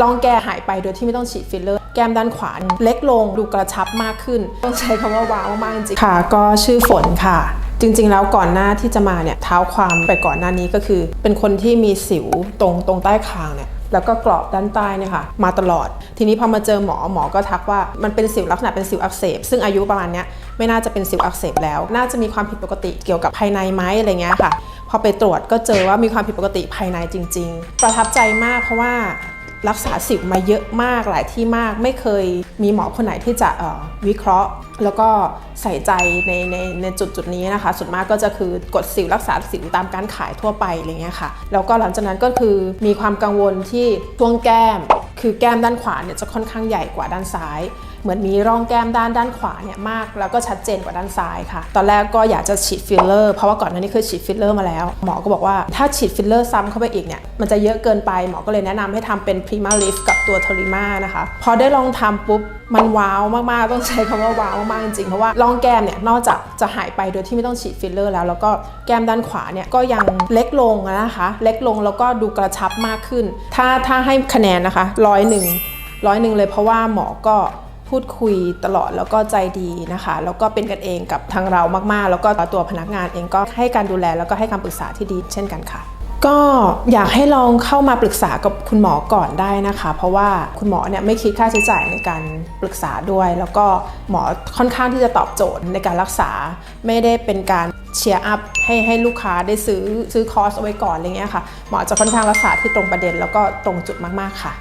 ร่องแก้หายไปโดยที่ไม่ต้องฉีดฟิลเลอร์ แก้มด้านขวาเล็กลงดูกระชับมากขึ้น ต้องใช้คำว่าว้าวมากจริงค่ะ ก็ชื่อฝนค่ะจริงๆ แล้วก่อนหน้าที่จะมาเนี่ยเท้าความไปก่อนหน้านี้ก็คือ เป็นคนที่มีสิวตรงตรงใต้คางเนี่ยแล้วก็กรอบด้านใต้เนี่ยค่ะมาตลอด ทีนี้พอมาเจอหมอหมอก็ทักว่ามันเป็นสิวลักษณะเป็นสิวอักเสบ ซึ่งอายุประมาณเนี้ยไม่น่าจะเป็นสิวอักเสบแล้ว น่าจะมีความผิดปกติเกี่ยวกับภายในไหมอะไรเงี้ยค่ะ พอไปตรวจก็เจอว่ามีความผิดปกติภายในจริง ๆ ประทับใจมากเพราะว่า รักษาสิวมาเยอะมากหลายที่มาก ไม่เคยมีหมอคนไหนที่จะวิเคราะห์ แล้วก็ใส่ใจในในในจุดจุดนี้นะคะ ส่วนมากก็จะคือกดสิวรักษาสิวตามการขายทั่วไปอะไรเงี้ยค่ะ แล้วก็หลังจากนั้นก็คือมีความกังวลที่ช่วงแก้ม คือแก้มด้านขวาเนี่ยจะค่อนข้างใหญ่กว่าด้านซ้าย เหมือนมีร่องแก้มด้านด้านขวาเนี่ยมาก แล้วก็ชัดเจนกว่าด้านซ้ายค่ะ ตอนแรกก็อยากจะฉีดฟิลเลอร์เพราะว่าก่อนหน้านี้เคยฉีดฟิลเลอร์มาแล้ว หมอก็บอกว่าถ้าฉีดฟิลเลอร์ซ้ำเข้าไปอีกเนี่ยมันจะเยอะเกินไปหมอก็เลยแนะนำให้ทำเป็น Prima Lift กับตัว t o r i m a นะคะพอได้ลองทำปุ๊บมันว้าวมากๆต้องใช้คำว่าว้าวมากจริงเพราะว่าร่องแก้มเนี่ยนอกจากจะหายไปโดยที่ไม่ต้องฉีดฟิลเลอร์แล้ว แล้วก็แก้มด้านขวาเนี่ยก็ยังเล็กลงนะคะ เล็กลงแล้วก็ดูกระชับมากขึ้น ถ้าถ้าให้คะแนนนะคะร้อยหนึ่งร้อยหนึ่งเลยเพราะว่าหมอก็พูดคุยตลอดแล้วก็ใจดีนะคะ แล้วก็เป็นกันเองกับทางเรามากๆ แล้วก็ตัวพนักงานเองก็ให้การดูแลแล้วก็ให้คำปรึกษาที่ดีเช่นกันค่ะ ก็อยากให้ลองเข้ามาปรึกษากับคุณหมอก่อนได้นะคะ เพราะว่าคุณหมอเนี่ยไม่คิดค่าใช้จ่ายในการปรึกษาด้วย แล้วก็หมอค่อนข้างที่จะตอบโจทย์ในการรักษา ไม่ได้เป็นการเชียร์อัพให้ให้ลูกค้าได้ซื้อซื้อคอร์สเอาไว้ก่อนอะไรเงี้ยค่ะ หมอจะค่อนข้างรักษาที่ตรงประเด็นแล้วก็ตรงจุดมาก ๆ ค่ะ